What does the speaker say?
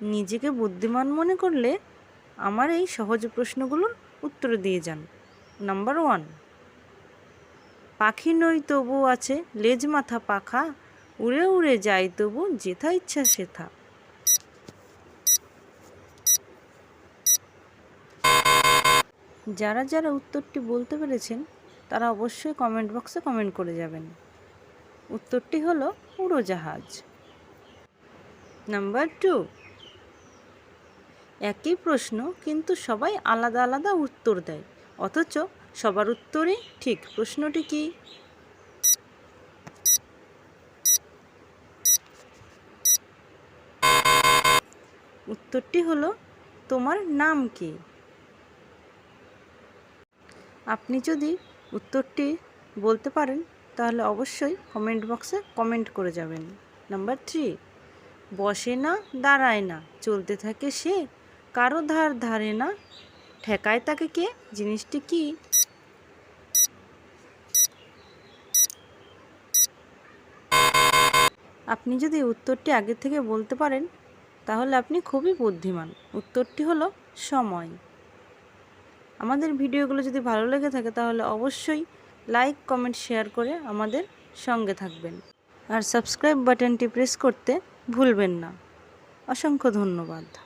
নিজেকে বুদ্ধিমান মনে করলে আমার এই সহজ প্রশ্নগুলোর উত্তর দিয়ে যান। Number one. পাখি নই তবু আছে, লেজ মাথা পাখা, উড়ে উড়ে যায় তবু যেথা ইচ্ছা সেথা। যারা যারা উত্তরটি বলতে পেরেছেন, তারা অবশ্যই কমেন্ট বক্সে কমেন্ট করে যাবেন। উত্তরটি হলো উড়োজাহাজ। Number two. একই প্রশ্ন কিন্তু সবাই আলাদা আলাদা উত্তর দেয়। অথচ সবার উত্তরই ঠিক প্রশ্নটি কি? উত্তরটি হলো, তোমার নাম কি? আপনি যদি উত্তরটি বলতে পারেন, তাহলে অবশ্যই কমেন্ট বক্সে কমেন্ট করে যাবেন। নাম্বার থ্রি, বসে না, দাঁড়ায় না, চলতে থাকে সে। কারও ধার ধারে না, ঠেকায় তাকে কে? জিনিসটি কি? আপনি যদি উত্তরটি আগে থেকে বলতে পারেন, তাহলে আপনি খুবই বুদ্ধিমান। উত্তরটি হলো সময়। আমাদের ভিডিওগুলো যদি ভালো লেগে থাকে, তাহলে অবশ্যই লাইক, কমেন্ট, শেয়ার করে আমাদের সঙ্গে থাকবেন। আর সাবস্ক্রাইব বাটনটি প্রেস করতে ভুলবেন না। অসংখ্য ধন্যবাদ।